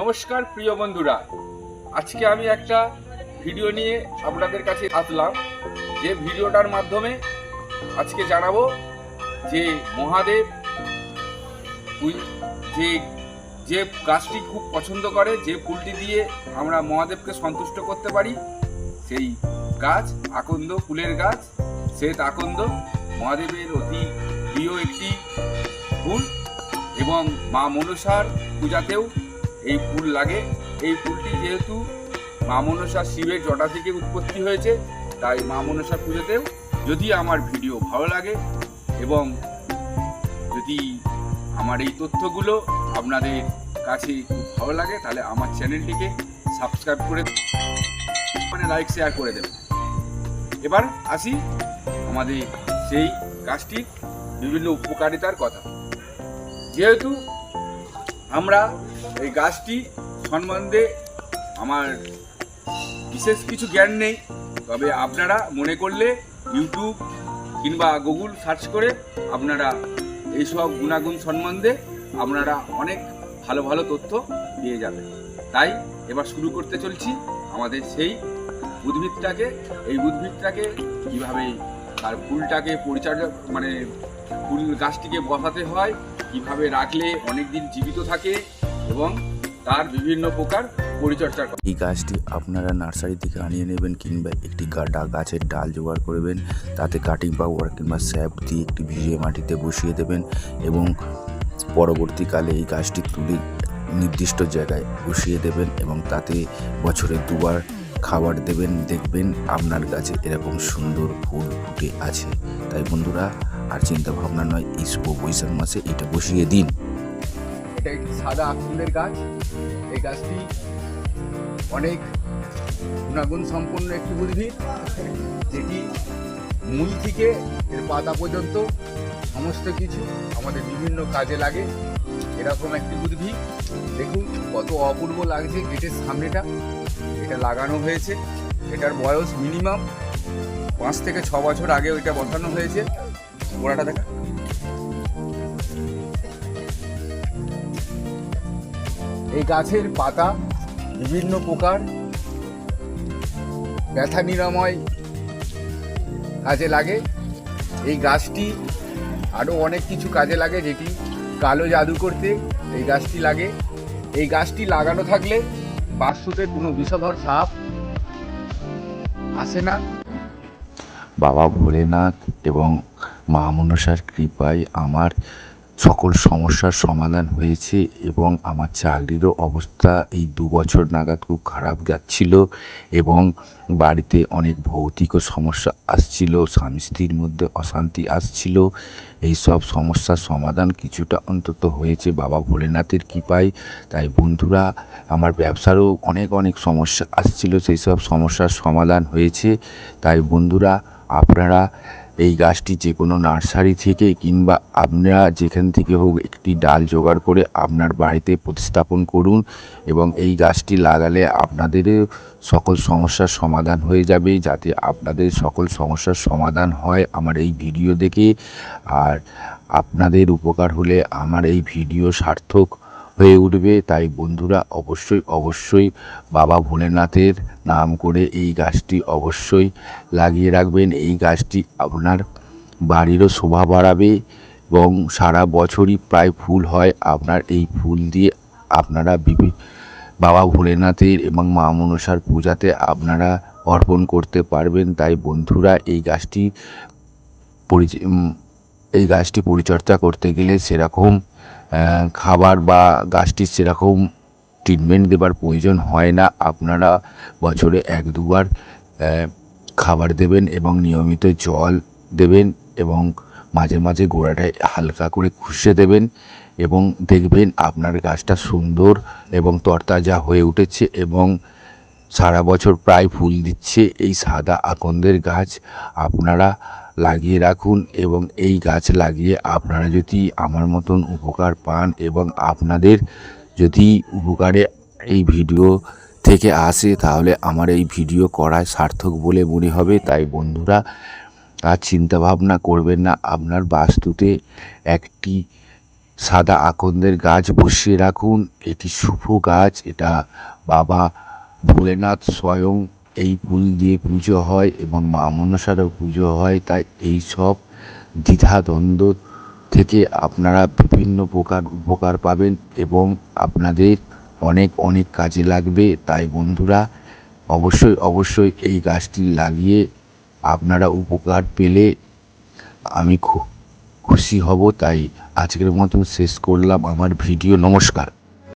নমস্কার, প্রিয় বন্ধুরা। আজকে আমি একটা ভিডিও নিয়ে আপনাদের কাছে আসলাম। যে ভিডিওটার মাধ্যমে আজকে জানাব যে মহাদেব যে যে গাছটি খুব পছন্দ করে, যে ফুলটি দিয়ে আমরা মহাদেবকে সন্তুষ্ট করতে পারি, সেই গাছ, আকন্দ, ফুলের গাছ, শ্বেত আকন্দ, মহাদেবের অতি প্রিয় একটি ফুল এবং মা মনসার পূজাতেও এই ফুল লাগে। এই ফুলটি যেহেতু মা মনসা শিবের জটা থেকে উৎপত্তি হয়েছে, তাই মা মনসা পুজোতেও যদি আমার ভিডিও ভালো লাগে এবং যদি আমার এই তথ্যগুলো আপনাদের কাছে খুব ভালো লাগে, তাহলে আমার চ্যানেলটিকে সাবস্ক্রাইব করে মানে লাইক, শেয়ার করে দেবেন। এবার আসি আমাদের সেই গাছটির বিভিন্ন উপকারিতার কথা। যেহেতু আমরা এই গাছটি সম্বন্ধে আমার বিশেষ কিছু জ্ঞান নেই। তবে আপনারা মনে করলে ইউটিউব কিংবা গুগল সার্চ করে আপনারা এইসব গুণাগুণ সম্বন্ধে আপনারা অনেক ভালো ভালো তথ্য পেয়ে যাবেন। তাই এবার শুরু করতে চলছি আমাদের সেই উদ্ভিদটাকে। এই উদ্ভিদটাকে কীভাবে তার ফুলটাকে পরিচর্যা মানে ফুল গাছটিকে বসাতে হয় কীভাবে রাখলে অনেক দিন জীবিত থাকে এবং তার বিভিন্ন প্রকার পরিচর্যা এই গাছটি আপনারা নার্সারি থেকে আনিয়ে নেবেন কিংবা একটি কাটা গাছের ডাল জোগাড় করবেন। তাতে কাটিং পাওয়ার কিংবা স্যাপ দিয়ে একটি ভিজিয়ে মাটিতে বসিয়ে দেবেন এবং পরবর্তীকালে এই গাছটি তুলে নির্দিষ্ট জায়গায় বসিয়ে দেবেন এবং তাতে বছরে দুবার খাবার দেবেন, দেখবেন আপনার গাছে এরকম সুন্দর ফুল ফুটে আছে। তাই বন্ধুরা, আর চিন্তা ভাবনা নয় শুভ বৈশাখ মাসে এটা বসিয়ে দিন। এটা একটি সাদা আকুন্দের গাছ। এই গাছটি অনেক গুণাগুণ সম্পন্ন একটি উদ্ভিদ, যেটি মূল থেকে এর পাতা পর্যন্ত সমস্ত কিছু আমাদের বিভিন্ন কাজে লাগে। এরকম একটি উদ্ভিদ। কত অপূর্ব লাগছে গেটের সামনেটা। এটা লাগানো হয়েছে। এটার বয়স মিনিমাম পাঁচ থেকে ছ বছর আগে ওইটা বসানো হয়েছে। গোড়াটা দেখা। এই গাছের পাতা বিভিন্ন প্রকার। ব্যথা নিরাময় কাজে লাগে। এই গাছটি আরও অনেক কিছু কাজে লাগে যেটি কালো জাদু করতে এই গাছটি লাগে। এই গাছটি লাগানো থাকলে বাস্তুতে কোনো বিষধর সাপ আসে না। বাবা ভোলেনাথ এবং মা মনসার কৃপায় আমার সকল সমস্যার সমাধান হয়েছে এবং আমার চাকরিরও অবস্থা এই দু বছর নাগাদ খুব খারাপ যাচ্ছিল এবং বাড়িতে অনেক ভৌতিক সমস্যা আসছিল, স্বামী স্ত্রীর মধ্যে অশান্তি আসছিল। এই সব সমস্যার সমাধান কিছুটা অন্তত হয়েছে বাবা ভোলেনাথের কৃপায়। তাই বন্ধুরা, আমার ব্যবসারও অনেক অনেক সমস্যা আসছিল, সেই সব সমস্যার সমাধান হয়েছে। তাই বন্ধুরা, আপনারা এই গাছটি যে কোনো নার্সারি থেকে কিংবা আপনারা যেখান থেকে হোক একটি ডাল জোগাড় করে আপনার বাড়িতে প্রতিস্থাপন করুন এবং এই গাছটি লাগালে আপনাদেরও সকল সমস্যার সমাধান হয়ে যাবে যাতে আপনাদের সকল সমস্যার সমাধান হয় আমার এই ভিডিও দেখে। আর আপনাদের উপকার হলে আমার এই ভিডিও সার্থক হয়ে উঠবে। তাই বন্ধুরা অবশ্যই অবশ্যই বাবা ভোলেনাথের নাম করে এই গাছটি অবশ্যই লাগিয়ে রাখবেন। এই গাছটি আপনার বাড়িরও শোভা বাড়াবে এবং সারা বছরই প্রায় ফুল হয়। আপনার এই ফুল দিয়ে আপনারা বিভি বাবা ভোলেনাথের এবং মা মনসার পূজাতে আপনারা অর্পণ করতে পারবেন। তাই বন্ধুরা এই গাছটি পরিচ- উম, এই গাছটি পরিচর্যা করতে গেলে সেরকম খাবার বা গাছটির সেরকম ট্রিটমেন্ট দেবার প্রয়োজন হয় না। আপনারা বছরে এক, দুবার খাবার দেবেন এবং নিয়মিত জল দেবেন এবং মাঝে মাঝে গোড়াটায় হালকা করে খুশে দেবেন এবং দেখবেন আপনার গাছটা সুন্দর এবং তরতাজা হয়ে উঠেছে এবং সারা বছর প্রায় ফুল দিচ্ছে। এই সাদা আকন্দের গাছ আপনারা লাগিয়ে রাখুন এবং এই গাছ লাগিয়ে আপনারা যদি আমার মতন উপকার পান এবং আপনাদের যদি উপকারে এই ভিডিও থেকে আসে, তাহলে আমার এই ভিডিও করায় সার্থক বলে মনে হবে। তাই বন্ধুরা, আর চিন্তা ভাবনা করবেন না, আপনার বাস্তুতে একটি সাদা আকন্দের গাছ বসিয়ে রাখুন। এটি শুভ গাছ, এটা বাবা ভোলেনাথ স্বয়ং এই ফুল দিয়ে পুজো হয় এবং মা মনসারও পুজো হয়, তাই এই সব দ্বিধাদ্বন্দ্ব থেকে আপনারা বিভিন্ন প্রকার উপকার পাবেন এবং আপনাদের অনেক অনেক কাজে লাগবে। তাই বন্ধুরা, অবশ্যই অবশ্যই এই গাছটি লাগিয়ে আপনারা উপকার পেলে আমি খুব খুশি হব। তাই আজকের মতন শেষ করলাম। আমার ভিডিও নমস্কার।